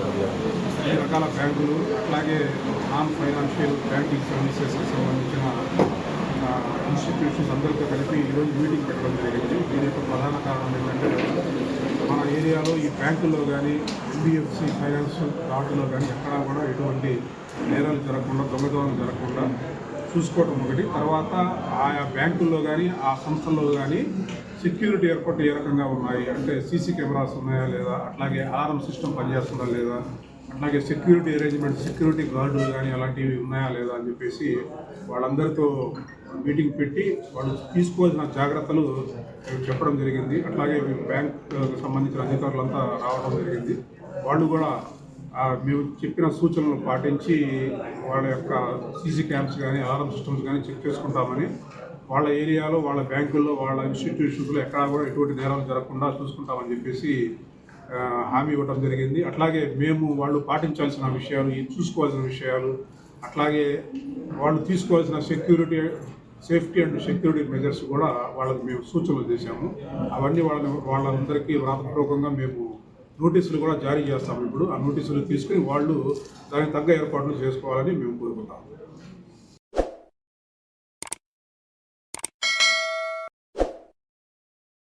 అన్ని రకాల బ్యాంకులు అట్లాగే నాన్ ఫైనాన్షియల్ బ్యాంకింగ్ సర్వీసెస్కి సంబంధించిన ఇన్స్టిట్యూషన్స్ అందరితో కలిపి ఈరోజు మీటింగ్ పెట్టడం జరిగింది. దీని యొక్క ప్రధాన కారణం ఏంటంటే మన ఏరియాలో ఈ బ్యాంకుల్లో కానీ ఎన్బిఎఫ్సి ఫైనాన్స్ కార్డులో కానీ ఎక్కడా కూడా ఎటువంటి నేరాలు జరగకుండా దొంగతనం జరగకుండా చూసుకోవటం ఒకటి. తర్వాత ఆయా బ్యాంకుల్లో కానీ ఆ సంస్థల్లో కానీ సెక్యూరిటీ ఏర్పాటు ఏ రకంగా ఉన్నాయి? అంటే సీసీ కెమెరాస్ ఉన్నాయా లేదా? అట్లాగే అలారం సిస్టమ్ పనిచేస్తుందా లేదా? అట్లాగే సెక్యూరిటీ అరేంజ్మెంట్ సెక్యూరిటీ గార్డులు కానీ అలాంటివి ఉన్నాయా లేదా అని చెప్పేసి వాళ్ళందరితో మీటింగ్ పెట్టి వాళ్ళు తీసుకోవాల్సిన జాగ్రత్తలు చెప్పడం జరిగింది. అట్లాగే బ్యాంక్ సంబంధించిన అధికారులంతా రావడం జరిగింది. వాళ్ళు కూడా మేము చెప్పిన సూచనలు పాటించి వాళ్ళ యొక్క సీసీ క్యామ్స్ కానీ అలారం సిస్టమ్స్ కానీ చెక్ చేసుకుంటామని వాళ్ళ ఏరియాలో వాళ్ళ బ్యాంకుల్లో వాళ్ళ ఇన్స్టిట్యూషన్స్లో ఎక్కడా కూడా ఎటువంటి నేరాలు జరగకుండా చూసుకుంటామని చెప్పేసి హామీ ఇవ్వడం జరిగింది. అట్లాగే మేము వాళ్ళు పాటించాల్సిన విషయాలు చూసుకోవాల్సిన విషయాలు అట్లాగే వాళ్ళు తీసుకోవాల్సిన security safety and security measures కూడా వాళ్ళకి మేము సూచనలు చేశాము. అవన్నీ వాళ్ళని వాళ్ళందరికీ వ్రాతపూర్వకంగా మేము నోటీసులు కూడా జారీ చేస్తాము ఇప్పుడు. ఆ నోటీసులు తీసుకుని వాళ్ళు దానికి తగ్గ ఏర్పాట్లు చేసుకోవాలని మేము కోరుకుంటాము